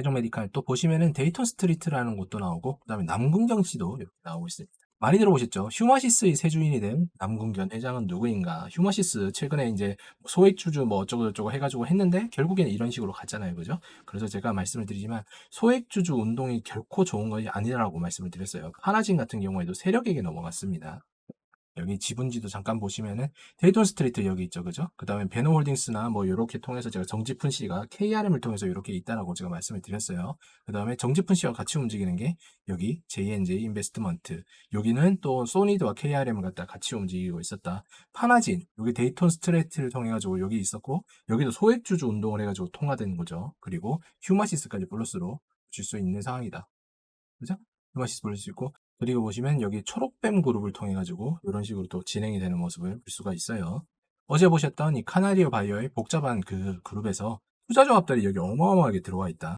세종 메디칼 또 보시면은 데이턴 스트리트라는 곳도 나오고 그 다음에 남궁경 씨도 이렇게 나오고 있습니다. 많이 들어보셨죠? 휴마시스의 새 주인이 된 남궁견 회장은 누구인가? 휴마시스 최근에 이제 소액 주주 뭐 어쩌고 저쩌고 해가지고 했는데 결국에는 이런 식으로 갔잖아요, 그죠? 그래서 제가 말씀을 드리지만 소액 주주 운동이 결코 좋은 것이 아니라고 말씀을 드렸어요. 하나진 같은 경우에도 세력에게 넘어갔습니다. 여기 지분지도 잠깐 보시면은 데이톤 스트리트 여기 있죠, 그죠? 그 다음에 베너 홀딩스나 뭐 이렇게 통해서 제가 정지푼 씨가 KRM을 통해서 이렇게 있다라고 제가 말씀을 드렸어요. 그 다음에 정지푼 씨와 같이 움직이는 게 여기 JNJ 인베스트먼트 여기는 또 소니드와 KRM을 갖다 같이 움직이고 있었다. 파나진 여기 데이톤 스트레이트를 통해 가지고 여기 있었고 여기도 소액주주 운동을 해가지고 통화된 거죠. 그리고 휴마시스까지 플러스로 줄 수 있는 상황이다. 그죠? 휴마시스 볼수 있고 그리고 보시면 여기 초록뱀 그룹을 통해 가지고 이런 식으로 또 진행이 되는 모습을 볼 수가 있어요. 어제 보셨던 이 카나리오 바이오의 복잡한 그 그룹에서 투자 조합들이 여기 어마어마하게 들어와 있다.